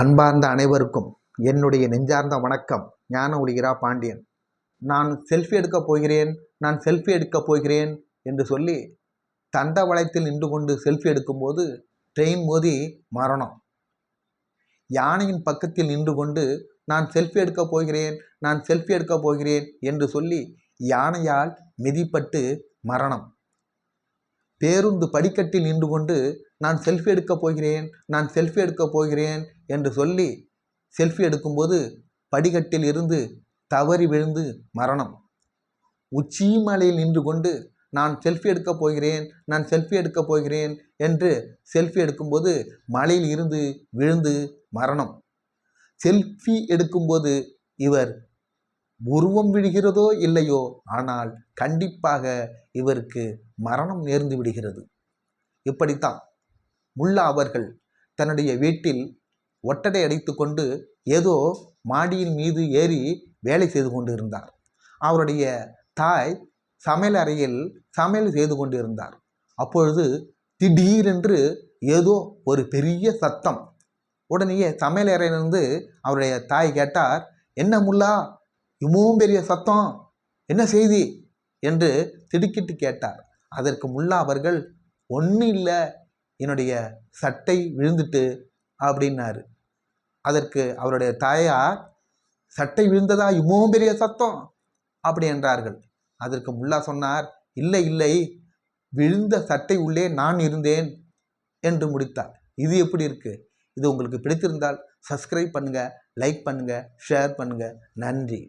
அன்பார்ந்த அனைவருக்கும் என்னுடைய நெஞ்சார்ந்த வணக்கம். ஞான ஒளிகிறா பாண்டியன். நான் செல்ஃபி எடுக்கப் போகிறேன் நான் செல்ஃபி எடுக்கப் போகிறேன் என்று சொல்லி தண்டவளத்தில் நின்று கொண்டு செல்ஃபி எடுக்கும்போது ட்ரெயின் மோதி மரணம். யானையின் பக்கத்தில் நின்று கொண்டு நான் செல்ஃபி எடுக்கப் போகிறேன் நான் செல்ஃபி எடுக்கப் போகிறேன் என்று சொல்லி யானையால் மிதிப்பட்டு மரணம். பேருந்து படிக்கட்டில் நின்று கொண்டு நான் செல்ஃபி எடுக்கப் போகிறேன் நான் செல்ஃபி எடுக்கப் போகிறேன் என்று சொல்லி செல்ஃபி எடுக்கும்போது படிக்கட்டில் இருந்து தவறி விழுந்து மரணம். உச்சி மலையில் நின்று கொண்டு நான் செல்ஃபி எடுக்கப் போகிறேன் நான் செல்ஃபி எடுக்கப் போகிறேன் என்று செல்ஃபி எடுக்கும்போது மலையில் இருந்து விழுந்து மரணம். செல்ஃபி எடுக்கும்போது இவர் உருவம் விழுகிறதோ இல்லையோ ஆனால் கண்டிப்பாக இவருக்கு மரணம் நேர்ந்து விடுகிறது. இப்படித்தான் முல்லா அவர்கள் தன்னுடைய வீட்டில் ஒட்டடை அடித்து கொண்டு ஏதோ மாடியின் மீது ஏறி வேலை செய்து கொண்டு இருந்தார் அவருடைய தாய் சமையல் அறையில் சமையல் செய்து கொண்டு இருந்தார் அப்பொழுது திடீரென்று ஏதோ ஒரு பெரிய சத்தம். உடனேயே சமையல் அறையிலிருந்து அவருடைய தாய் கேட்டார் என்ன முல்லா இவ்வளவும் பெரிய சத்தம். என்ன செய்தி? என்று திடுக்கிட்டு கேட்டார். அதற்கு முல்லா அவர்கள் ஒன்றும் இல்லை என்னுடைய சட்டை விழுந்துட்டு அப்படின்னாரு. அதற்கு அவருடைய தாயார் சட்டை விழுந்ததா? இவ்வளவும் பெரிய சத்தம் அப்படி என்றார்கள். அதற்கு முல்லா சொன்னார் இல்லை இல்லை விழுந்த சட்டை உள்ளே நான் இருந்தேன் என்று முடித்தார். இது எப்படி இருக்குது இது உங்களுக்கு பிடித்திருந்தால் சப்ஸ்கிரைப் பண்ணுங்கள் லைக் பண்ணுங்கள் ஷேர் பண்ணுங்கள் நன்றி.